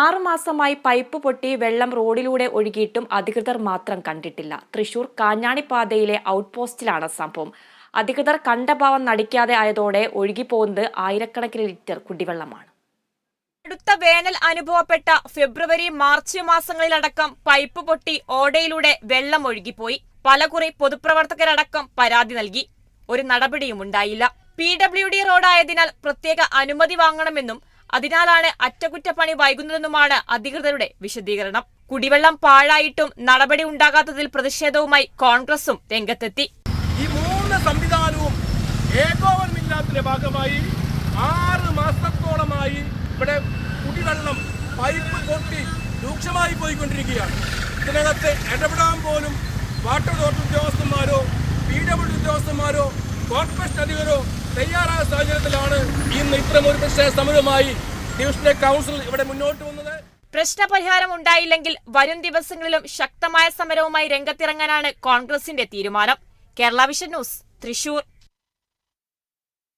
ആറുമാസമായി pipe പൊട്ടി വെള്ളം റോഡിലൂടെ ഒഴുകിയിട്ടും അധികൃതർ മാത്രം കണ്ടിട്ടില്ല. തൃശൂർ കാഞ്ഞാണിപ്പാതയിലെ ഔട്ട് പോസ്റ്റിലാണ് സംഭവം. അധികൃതർ കണ്ട ഭാവം നടിക്കാതെ ആയതോടെ ഒഴുകിപ്പോകുന്നത് ആയിരക്കണക്കിന് ലിറ്റർ കുടിവെള്ളമാണ്. അടുത്ത വേനൽ അനുഭവപ്പെട്ട ഫെബ്രുവരി മാർച്ച് മാസങ്ങളിലടക്കം പൈപ്പ് പൊട്ടി ഓടയിലൂടെ വെള്ളം ഒഴുകിപ്പോയി. പലകുറി പൊതുപ്രവർത്തകരടക്കം പരാതി നൽകി. ഒരു നടപടിയും ഉണ്ടായില്ല പി ഡബ്ല്യു ഡി റോഡായതിനാൽ പ്രത്യേക അനുമതി വാങ്ങണമെന്നും അതിനാലാണ് അറ്റകുറ്റപ്പണി വൈകുന്നതെന്നുമാണ് അധികൃതരുടെ വിശദീകരണം. കുടിവെള്ളം പാഴായിട്ടും നടപടി ഉണ്ടാകാത്തതിൽ പ്രതിഷേധവുമായി കോൺഗ്രസും രംഗത്തെത്തി. ഈ മൂന്ന് സംവിധാനവും ഏകോപനമില്ലാത്തിന്റെ ഭാഗമായി ആറ് മാസത്തോളമായി ഇവിടെ കുടിവെള്ളം പൈപ്പ് പൊട്ടി രൂക്ഷമായി പോയിക്കൊണ്ടിരിക്കുകയാണ്. ഇതിനകത്ത് ഇടപെടാൻ പോലും വാട്ടർ അതോറിറ്റി ഉദ്യോഗസ്ഥന്മാരോ പി ഡബ്ല്യു ഉദ്യോഗസ്ഥന്മാരോ കോർപ്പറേഷൻ അധികരോ തയ്യാറായ സാഹചര്യത്തിലാണ് ഇന്ന് ഇത്തരം ഒരു പ്രശ്ന സമരവുമായി ഡിവിഷണൽ കൗൺസിൽ ഇവിടെ മുന്നോട്ട് വന്നത് പ്രശ്നപരിഹാരം ഉണ്ടായില്ലെങ്കിൽ വരും ദിവസങ്ങളിലും ശക്തമായ സമരവുമായി രംഗത്തിറങ്ങാനാണ് കോൺഗ്രസിന്റെ തീരുമാനം. Kerala vision news Thrissur.